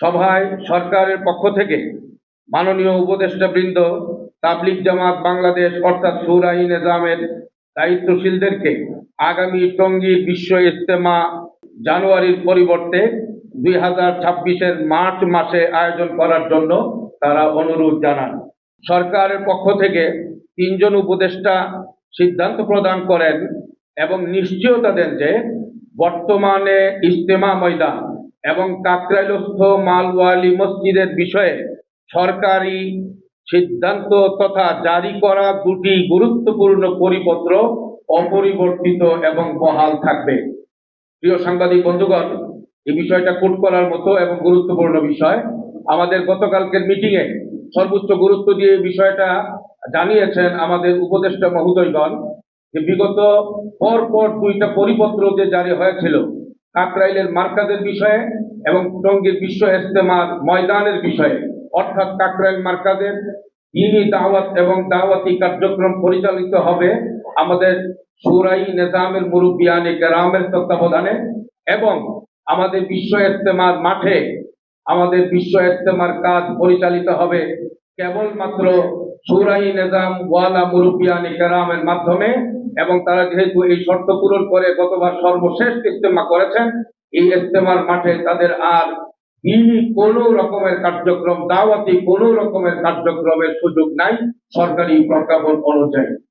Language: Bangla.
সভায় সরকারের পক্ষ থেকে মাননীয় উপদেষ্টা বৃন্দ, তাবলিগ জামাত বাংলাদেশ, অর্থাৎ সুরাই নিজামের দায়িত্বশীলদেরকে আগামী টঙ্গী বিশ্ব ইজতেমা জানুয়ারির পরিবর্তে দুই হাজার ছাব্বিশের মার্চ মাসে আয়োজন করার জন্য তারা অনুরোধ জানান। সরকারের পক্ষ থেকে তিনজন উপদেষ্টা সিদ্ধান্ত প্রদান করেন এবং নিশ্চয়তা দেন যে বর্তমানে ইজতেমা ময়দান এবং কাকরাইলস্থ মালওয়ালি মসজিদের বিষয়ে সরকারি সিদ্ধান্ত তথা জারি করা দুটি গুরুত্বপূর্ণ পরিপত্র অপরিবর্তিত এবং বহাল থাকবে। প্রিয় সাংবাদিক বন্ধুগণ, এই বিষয়টা কোট করার মতো এবং গুরুত্বপূর্ণ বিষয়। আমাদের গতকালকের মিটিংয়ে সর্বোচ্চ গুরুত্ব দিয়ে বিষয়টা জানিয়েছেন আমাদের উপদেষ্টা মহোদয়গণ যে বিগত পর পর দুইটা পরিপত্র যে জারি হয়েছিল কাকরাইলের মার্কাজের বিষয়ে এবং টঙ্গীর বিশ্ব ইজতেমার ময়দানের বিষয়ে। অর্থাৎ কাকরাইল মার্কাজের দিনী দাওয়াত এবং দাওয়াতি কার্যক্রম পরিচালিত হবে আমাদের সুরাই নিজামের মুরব্বিয়ানে কেরামের তত্ত্বাবধানে এবং আমাদের বিশ্ব ইজতেমার মাঠে আমাদের বিশ্ব ইজতেমার কাজ পরিচালিত হবে কেবলমাত্র সুরাই নিজাম ওয়ালা মুরব্বিয়ানে কেরামের মাধ্যমে। এবং তারা যেহেতু এই শর্ত পূরণ করে গতবার সর্বশেষ ইজতেমা করেছেন, এই ইজতেমার মাঠে তাদের আর দিনই কোনো রকমের কার্যক্রম, দাওয়াতি কোনো রকমের কার্যক্রমের সুযোগ নাই সরকারি প্রজ্ঞাপন অনুযায়ী।